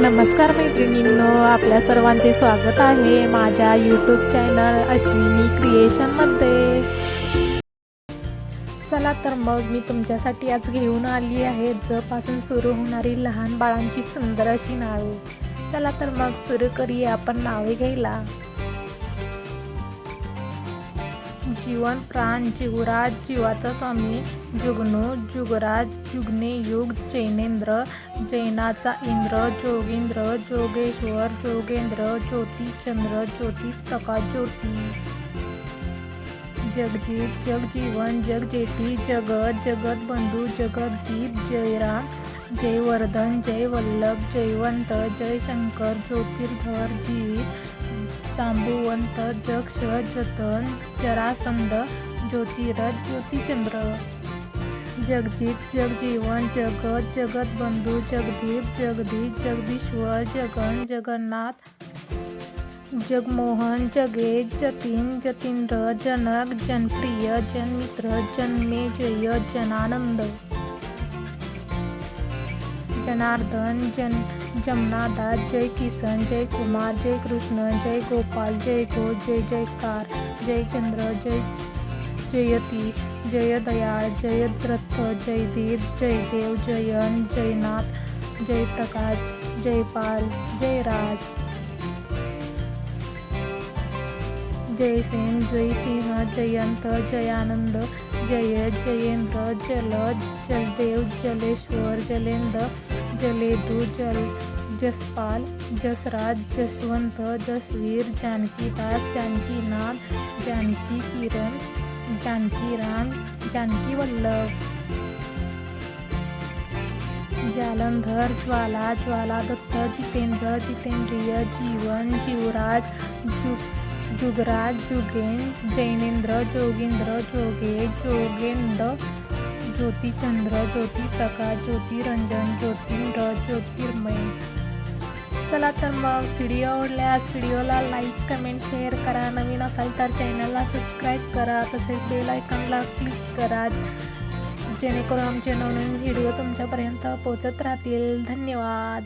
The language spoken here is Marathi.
नमस्कार मैत्रिणींनो आपल्या सर्वांचे स्वागत आहे माझ्या यूट्यूब चॅनल अश्विनी क्रिएशनमध्ये चला तर मग मी तुमच्यासाठी आज घेऊन आली आहे जपासून सुरू होणारी लहान बाळांची सुंदर अशी नावे. चला तर मग सुरू करूया आपण नावे घ्यायला. जीवन प्राण जीवराज जीवाचा स्वामी जुगनू जुगराज जुगने युग जैनेंद्र जैनाचा इंद्र जोगेंद्र जोगेश्वर जोगेंद्र ज्योती चंद्र ज्योती प्रकाश ज्योती. जगजीत जगजीवन जगजेठी जगत जगतबंधू जगदीप जयराम जयवर्धन जय वल्लभ जयवंत जयशंकर ज्योतिर्धर जीवित जांबुवंत जक्ष जतन जरासंध ज्योतिरथ ज्योतिचंद्र जगजीत जगजीवन जगत जगतबंधू जगदीप जगदीश जगदीश्वर जगन जगन्नाथ जगमोहन जगेश जतीन जतींद्र जनक जनप्रिय जनमित्र जन्मेजय जनानंद। जनार्दन जन जमनादास जय किसन जय कुमार जय कृष्ण जय गोपाल जय गो जय जयकार जय चंद्र जय जयती जय दयाळ जयद्रथ जयदीप जयदेव जयन जयनाथ जयप्रकाश जयपाल जयराज जयसेन जयसिंह जयंत जयानंद जय जयेंद्र जल जलदेव जलेश्वर जलेंद्र जलेदू जल जसपाल जसराज जसवंत जसवीर जानकीदास जानकीनाथ जानकी किरण जानकीराम जानकी वल्लभ। जालंधर ज्वाला ज्वाला दत्त जितेंद्र जितेंद्रिय जीवन जीवराज जु जुगराज जुगेन जैनेंद्र जोगिंद्र जोगे जोगेंद्र ज्योतिचंद्र ज्योती प्रकाश ज्योतिरंजन ज्योतिंद्र ज्योतिर्मय चला तर मग व्हिडिओ आवडल्यास व्हिडिओला लाईक कमेंट शेअर करा. नवीन असाल तर चॅनलला सबस्क्राईब करा. तसेच बेल आयकॉनला क्लिक करा. जेणेकरून आमचे नवनवीन व्हिडिओ तुमच्यापर्यंत पोचत राहतील. धन्यवाद.